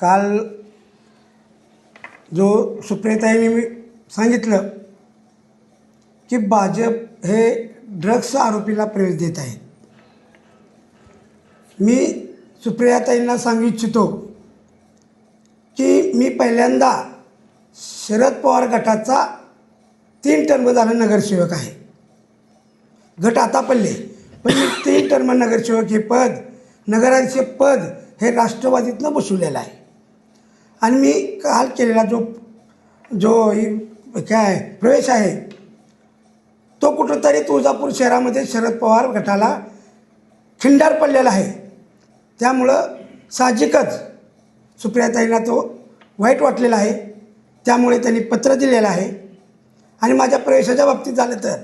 काल जो सुप्रियताईने मी सांगितलं की भाजप हे ड्रग्स आरोपीला प्रवेश देत आहे. मी सुप्रियाताईंना सांगू इच्छितो की मी पहिल्यांदा शरद पवार गटाचा तीन टर्म झालं नगरसेवक आहे. गट आता पडले पण मी तीन टर्म नगरसेवक हे पद नगराध्यक्ष पद हे राष्ट्रवादीतनं बसवलेलं आहे. आणि मी काल केलेला जो जो इ- काय प्रवेश आहे तो कुठंतरी तुळजापूर शहरामध्ये शरद पवार गटाला खिंडार पडलेला आहे. त्यामुळं साहजिकच सुप्रियाताईंना तो वाईट वाटलेला आहे. त्यामुळे त्यांनी पत्र दिलेलं आहे. आणि माझ्या प्रवेशाच्या बाबतीत झालं तर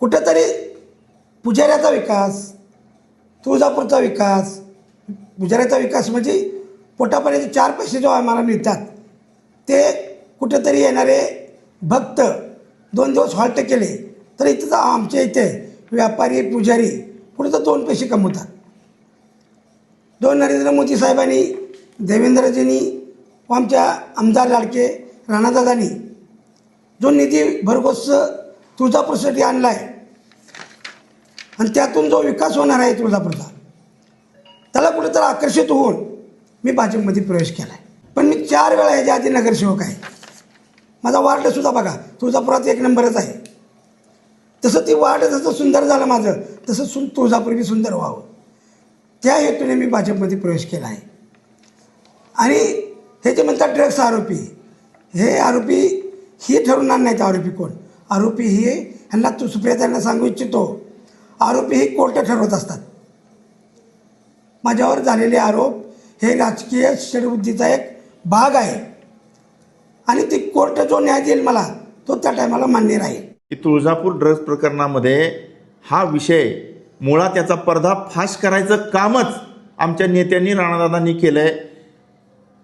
कुठंतरी पुजाऱ्याचा विकास तुळजापूरचा विकास पुजाऱ्याचा विकास म्हणजे पोटापर्यंत चार पैसे जो आम्हाला मिळतात ते कुठेतरी येणारे भक्त दोन दिवस हॉल्ट केले तर इथं जा- आमच्या इथे व्यापारी पुजारी पुढे तर दोन पैसे कमवतात. दोन नरेंद्र मोदी साहेबांनी देवेंद्रजींनी व आमच्या आमदार लाडके राणादादांनी जो निधी भरघोस तुळजापूरसाठी आणला आहे आणि त्यातून जो विकास होणार आहे तुळजापूरचा त्याला कुठेतरी आकर्षित होऊन मी भाजपमध्ये प्रवेश केला आहे पण मी चार वेळा ह्याच्या आधी नगरसेवक आहे. माझा वार्डसुद्धा बघा तुळजापुरात एक नंबरच आहे. तसं ती वार्ड जसं सुंदर झालं माझं तसं सु तुळजापूर बी सुंदर व्हावं. त्या हेतूने मी भाजपमध्ये प्रवेश केला आहे. आणि हे जे म्हणतात ड्रग्स आरोपी हे आरोपी ही ठरवणार नाहीत आरोपी कोण. आरोपी हे ह्यांना तू सुप्रिया सांगू इच्छितो आरोपी हे कोर्ट ठरवत असतात. माझ्यावर झालेले आरोप हे राजकीय षडबुद्धीचा एक भाग आहे. आणि ती कोर्ट जो न्याय देईल मला तो त्या टायमाला मान्य राहील. की तुळजापूर ड्रग्ज प्रकरणामध्ये हा विषय मुळात त्याचा पर्दाफाश करायचं कामच आमच्या नेत्यांनी राणादादांनी केलं आहे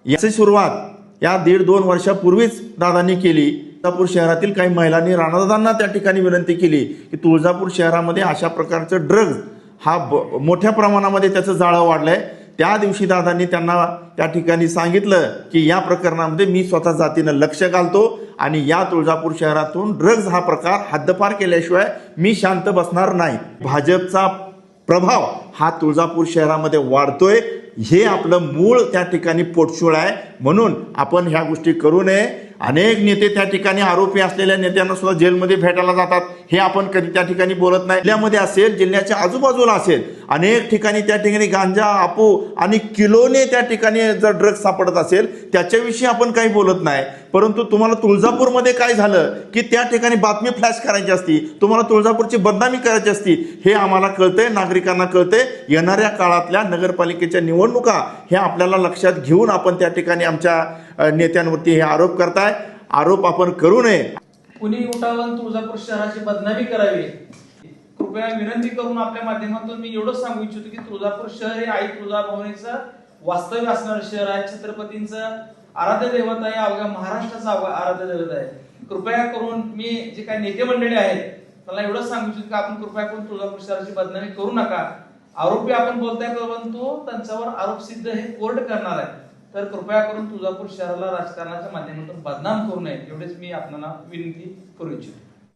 याची सुरुवात या दीड दोन वर्षापूर्वीच दादांनी केली. तुळजापूर शहरातील काही महिलांनी राणादादांना त्या ठिकाणी विनंती केली की तुळजापूर शहरामध्ये अशा प्रकारचं ड्रग्ज हा ब मोठ्या प्रमाणामध्ये त्याचं जाळं वाढलंय. त्या दिवशी दादांनी त्यांना त्या ठिकाणी सांगितलं की या प्रकरणामध्ये मी स्वतः जातीनं लक्ष घालतो आणि या तुळजापूर शहरातून ड्रग्ज हा प्रकार हद्दपार केल्याशिवाय मी शांत बसणार नाही. भाजपचा प्रभाव हा तुळजापूर शहरामध्ये वाढतोय. हे आपलं मूळ त्या ठिकाणी पोटशूळ आहे. म्हणून आपण ह्या गोष्टी करू नये. अनेक नेते त्या ठिकाणी आरोपी असलेल्या नेत्यांना सुद्धा जेलमध्ये भेटायला जातात. हे आपण कधी त्या ठिकाणी बोलत नाही. जिल्ह्यामध्ये असेल जिल्ह्याच्या आजूबाजूला असेल अनेक ठिकाणी त्या ठिकाणी गांजा आपू आणि किलोने त्या ठिकाणी जर ड्रग्ज सापडत असेल त्याच्याविषयी आपण काही बोलत नाही. परंतु तुम्हाला तुळजापूरमध्ये काय झालं की त्या ठिकाणी बातमी फ्लॅश करायची असती तुम्हाला तुळजापूरची बदनामी करायची असती हे आम्हाला कळतंय नागरिकांना कळतंय. येणाऱ्या काळातल्या नगरपालिकेच्या निवडणुका हे आपल्याला लक्षात घेऊन आपण त्या ठिकाणी आमच्या नेत्यांवरती हे आरोप करताय. आरोप आपण करू नये. कुणी उठावन तुळजापूर शहराची बदनामी करावी? कृपया विनंती करून आपल्या माध्यमातून मी एवढंच सांगू इच्छितो की तुळजापूर शहर हे आई तुळजाभवानीचं वास्तव्य असणारं शहर आहे. छत्रपतींचं आराध्य दैवत आहे. अवघ्या महाराष्ट्राचं आराध्य दैवत आहे. कृपया करून मी जे काही नेते मंडळी आहेत मला एवढंच सांगू इच्छितो की आपण कृपया करून तुळजापूर शहराची बदनामी करू नका. आरोपी आपण बोलताय परंतु त्यांच्यावर आरोप सिद्ध हे कोर्ट करणार आहे. तर कृपया करून तुळजापूर शहराला राजकारणाच्या माध्यमातून बदनाम करू नये एवढेच मी आपल्याला विनंती करू इच्छितो.